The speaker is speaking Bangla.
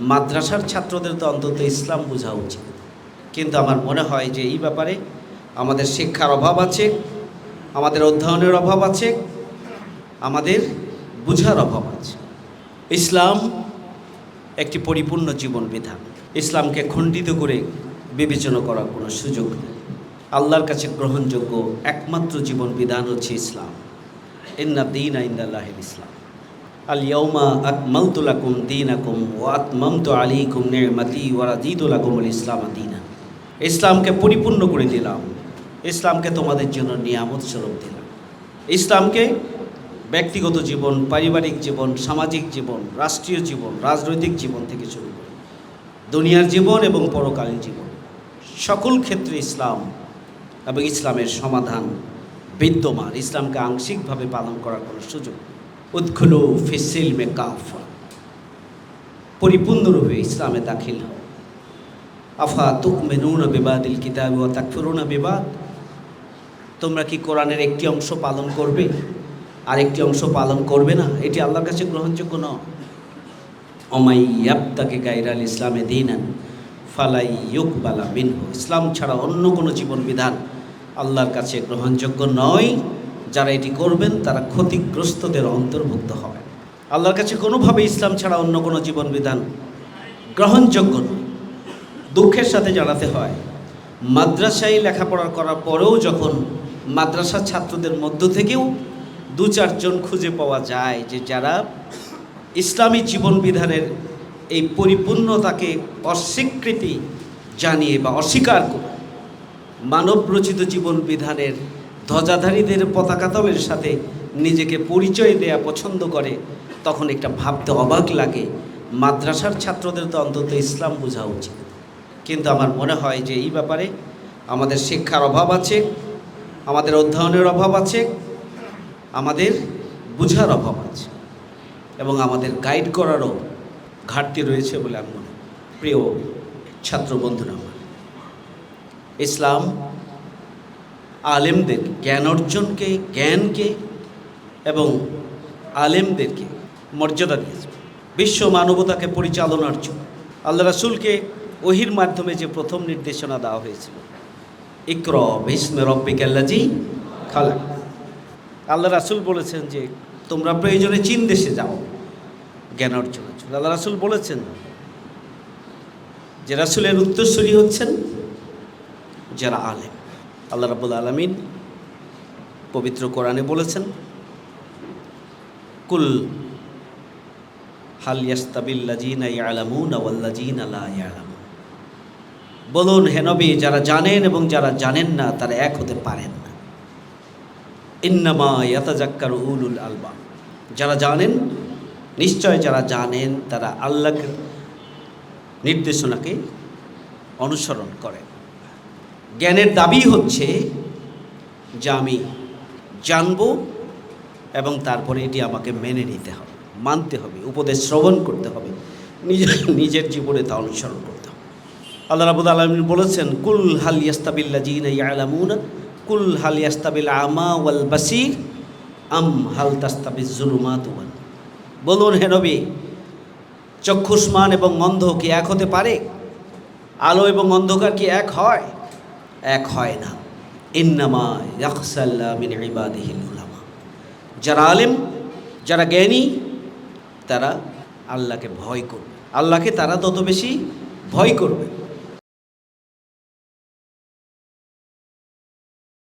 মাদ্রাসার ছাত্রদের তো অন্তত ইসলাম বোঝা উচিত। কিন্তু আমার মনে হয় যে এই ব্যাপারে আমাদের শিক্ষার অভাব আছে, আমাদের অধ্যয়নের অভাব আছে, আমাদের বুঝার অভাব আছে। ইসলাম একটি পরিপূর্ণ জীবন বিধান। ইসলামকে খণ্ডিত করে বিবেচনা করার কোনো সুযোগ নেই। আল্লাহর কাছে গ্রহণযোগ্য একমাত্র জীবন বিধান হচ্ছে ইসলাম। ইন্না দিন আইন্দাল্লাহ ইসলাম। আল ইয়ৌমা আকমালতু লাকুম দীনাকুম ওয়া আতমামতু আলাইকুম নি'মাতি ওয়া রাদিতু লাকুমুল ইসলাম দীনা। ইসলামকে পরিপূর্ণ করে দিলাম। ইসলামকে তোমাদের জন্য নিয়ামত স্বরূপ দিলাম। ইসলামকে ব্যক্তিগত জীবন, পারিবারিক জীবন, সামাজিক জীবন, রাষ্ট্রীয় জীবন, রাজনৈতিক জীবন থেকে শুরু করে দুনিয়ার জীবন এবং পরকালীন জীবন। সকল ক্ষেত্রে ইসলাম এবং ইসলামের সমাধান বিদ্যমান। ইসলামকে আংশিকভাবে পালন করার কোনো সুযোগ উৎখুলো ফিসিল মে কাফা পরিপূর্ণরূপে ইসলামে দাখিল হও। আফা তুক মেনুন বিবাদিল কিতাব ও তাকফরুন বিবাদ। তোমরা কি কোরআনের একটি অংশ পালন করবে? আর একটি অংশ পালন করবে না? এটি আল্লাহর কাছে গ্রহণযোগ্য নয়। অমাইয়াবতাকে গাইরাল ইসলামে দিনান ফালাই ইউকবালা মিনহু। ইসলাম ছাড়া অন্য কোনো জীবন বিধান আল্লাহর কাছে গ্রহণযোগ্য নয়। যারা এটি করবেন, তারা ক্ষতিগ্রস্তদের অন্তর্ভুক্ত হবে। আল্লাহর কাছে কোনোভাবে ইসলাম ছাড়া অন্য কোনো জীবন বিধান গ্রহণযোগ্য নয়। দুঃখের সাথে জানাতে হয়, মাদ্রাসায় লেখাপড়া করার পরেও যখন মাদ্রাসার ছাত্রদের মধ্য থেকেও দু চারজন খুঁজে পাওয়া যায় যে যারা ইসলামী জীবন বিধানের এই পরিপূর্ণতাকে অস্বীকৃতি জানিয়ে বা অস্বীকার করে মানব রচিত জীবন বিধানের ধ্বজাধারীদের পতাকাতলের সাথে নিজেকে পরিচয় দেয়া পছন্দ করে, তখন একটা ভাবতে অবাক লাগে, মাদ্রাসার ছাত্রদের তো অন্তত ইসলাম বোঝা উচিত। কিন্তু আমার মনে হয় যে এই ব্যাপারে আমাদের শিক্ষার অভাব আছে, আমাদের অধ্যয়নের অভাব আছে, আমাদের বুঝার অভাব আছে, এবং আমাদের গাইড করারও ঘাটতি রয়েছে বলে আমি মনে প্রিয় ছাত্র বন্ধুরা আমার, ইসলাম আলেমদের জ্ঞান অর্জনকে, জ্ঞানকে এবং আলেমদেরকে মর্যাদা দিয়েছে। বিশ্ব মানবতাকে পরিচালনার জন্য আল্লাহ রাসুলকে ওহির মাধ্যমে যে প্রথম নির্দেশনা দেওয়া হয়েছিল, ইক্র ভীষ্মে রব্বিকাল্লাজি খালা আল্লাহ রাসুল বলেছেন যে, তোমরা প্রয়োজনে চীন দেশে যাও, জ্ঞান অর্জনের জন্য আল্লাহ রাসুল বলেছেন যে, রাসুলের উত্তরসূরি হচ্ছেন যারা আলেম। আল্লাহ রাবুল আলমিন পবিত্র কোরআনে বলেছেন, কুল হাল ইয়াস্তাবিল্লাজিনা ইয়ালামুন আওয়াল্লাজিন আলা ইয়ালামুন। বলুন হেনবি যারা জানেন এবং যারা জানেন না, তারা এক হতে পারেন না। ইন্নামা ইয়াতাজাক্কার উলুল আলবা। যারা জানেন, নিশ্চয় যারা জানেন, তারা আল্লাহর নির্দেশনাকে অনুসরণ করেন। জ্ঞানের দাবি হচ্ছে যে আমি জানব এবং তারপরে এটি আমাকে মেনে নিতে হবে, মানতে হবে, উপদেশ শ্রবণ করতে হবে নিজের নিজের জীবনে তা অনুসরণ করতে হবে। আল্লাহ রাবুল আলমিন বলেছেন, কুল হাল ইয়াস্তাবিল্লা জিন ইয়ালামুন, কুল হাল ইয়াস্তাবিল আমা ওয়াল বাসির, আম হাল তাস্তাবিজ জুলুমাত বলুন হে নবী, চক্ষুষ্মান এবং অন্ধ কি এক হতে পারে? আলো এবং অন্ধকার কি এক হয়? এক হয় না। ইন্নামা ইয়াকসাল্লা যারা আলেম, যারা জ্ঞানী, তারা আল্লাহকে ভয় করবে। আল্লাহকে তারা তত বেশি ভয় করবে।